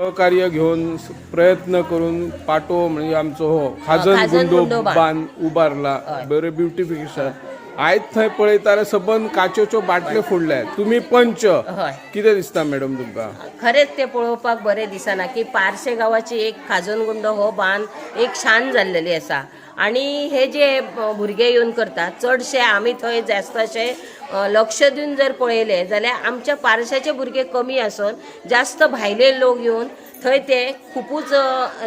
सहकार्य घेऊन प्रयत्न करून पाटो म्हणजे आमचो हो खाजन खाजन गुंडो गुंडो बांद. बांद उबारला. बरे ब्युटिफिकेशन आयज थंय पळयताले सबंद काचेच्यो बाटल्यो फोडल्या. तुम्ही पंच. हय. कितें दिसता मॅडम तुमकां? खरेंच ते पळोवपाक बरें दिसना की पारशे गांवाची एक खाजनगुंड हो बांद एक शान जाल्लेली आसा आणि हे जे भुरगे येवन करतात चडशे आमी थंय जास्त अशे अ, लक्ष दिवन जर पळयले जाल्यार आमच्या पारशाचे भुरगे कमी आसून जास्त भायले लोक येवन थंय ते खुपूच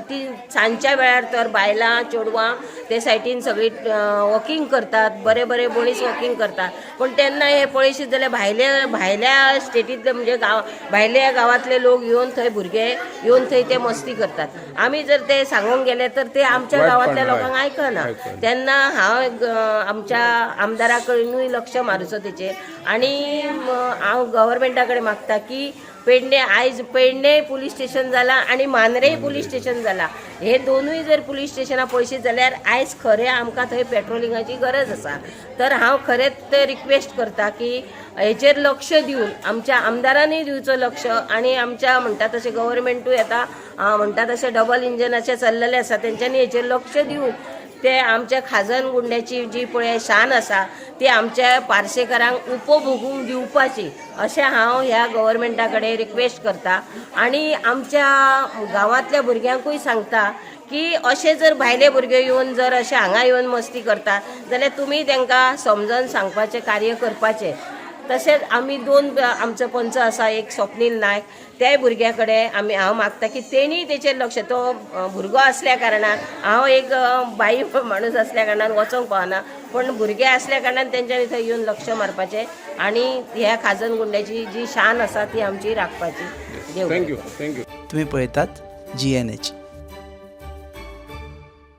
ती सांजच्या वेळार तर बायलां चेडवां ते सायडीन सगळी वॉकिंग करतात बरे बरे मनीस वॉकिंग करतात. पण तेन्ना हे पळयशीत जाल्यार भायले भायल्या स्टेटींतले म्हणजे गांव भायल्या गांवांतले लोक येवन थंय भुरगे येवन थंय ते मस्ती करतात. आमी जर ते सांगूंक गेले तर ते आमच्या गांवांतल्या. लोकांक आयकना. तेन्ना हांव आमच्या आमदारा कडूनय लक्ष मारूचो तेचेर आणि म, हांव गव्हर्मेंटा कडेन मागता की पेडणे आयज पेडणे पुलीस स्टेशन जाला आणि मांद्रेय पुलीस स्टेशन जाला हे दोनूय जर पुलीस स्टेशनां पळयशीत जाल्यार आयज खरें आमकां थंय पेट्रोलिंगाची गरज आसा तर हांव खरेंच रिक्वेस्ट करता की हेचेर लक्ष दिवन आमच्या आमदारांनी दिवचो लक्ष आणि आमच्या म्हणटा तशें गव्हर्मेंटूय आतां अ, म्हणटा तशें डबल इंजनाचे चल्लेले आसा तेंच्यांनी हेचेर लक्ष दिवून ते आमच्या खाजन गुंड्याची जी पळय शान आसा ती आमच्या पार्सेकारांक उपभोगूंक दिवपाची अशें हांव ह्या गव्हर्मेंटा कडेन रिक्वेस्ट करता. आनी आमच्या गांवांतल्या भुरग्यांकूय सांगता की अशें जर भायले भुरगे येवन जर अशें हांगा येवन मस्ती करतात जाल्यार तुमी तांकां समजोन सांगपाचें कार्य करपाचें. तशेंच आमी दोन आमचो पंच आसा एक स्वप्नील नायक त्याय भुरग्या कडेन आमी हांव मागता की तेणीय तेचेर लक्ष तो भुरगो असल्या कारणान हांव एक बाई माणूस असल्या कारणान वचोंक पावना पण भुरगे असल्या कारणान तेंच्यांनी थंय येवन लक्ष मारपाचें आणि ह्या खाजन गुंड्याची जी शान आसा ती आमची राखपाची. देव थँक्यू थँक्यू तुम्ही पळयतात जी एन एच